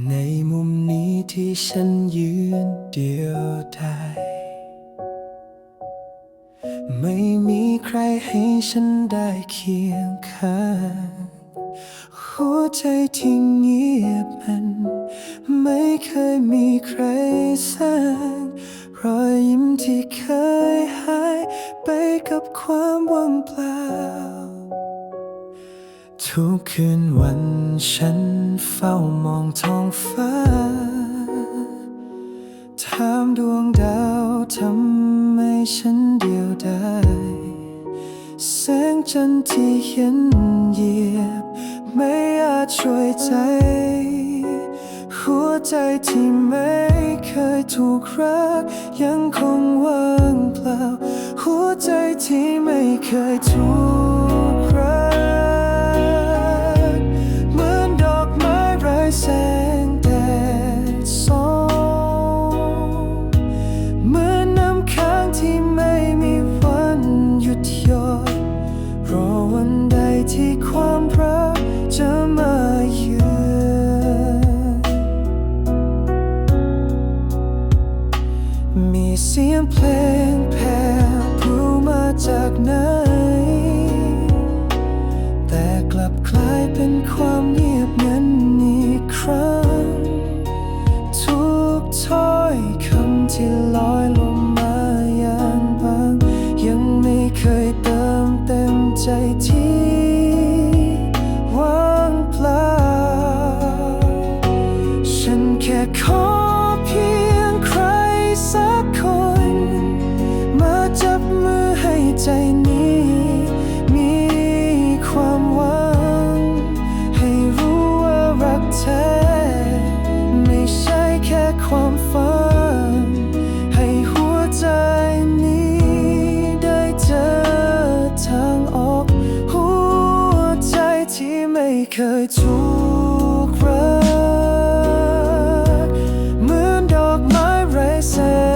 ในมุมนี้ที่ฉันยืนเดียวดายไม่มีใครให้ฉันได้เคียงข้างหัวใจที่เงียบมัน ไม่เคยมีใครสร้างรอยยิ้มที่เคยหายไปกับความว่างเปล่า ทุกคืนวันฉันเฝ้ามองท้องฟ้า ถามดวงดาวทำไมฉันเดียวดายแสงจันทร์ที่เห็นเหยียบ ไม่อาจช่วยใจ หัวใจที่ไม่เคยถูกรัก ยังคงว่างเปล่า หัวใจที่ไม่เคยถูก ลับกลายเป็นความเงียบงันอีกครั้ง ทุกถ้อยคำที่ลอย ยถูกรักเหมือนดอกไม้ไร้แสง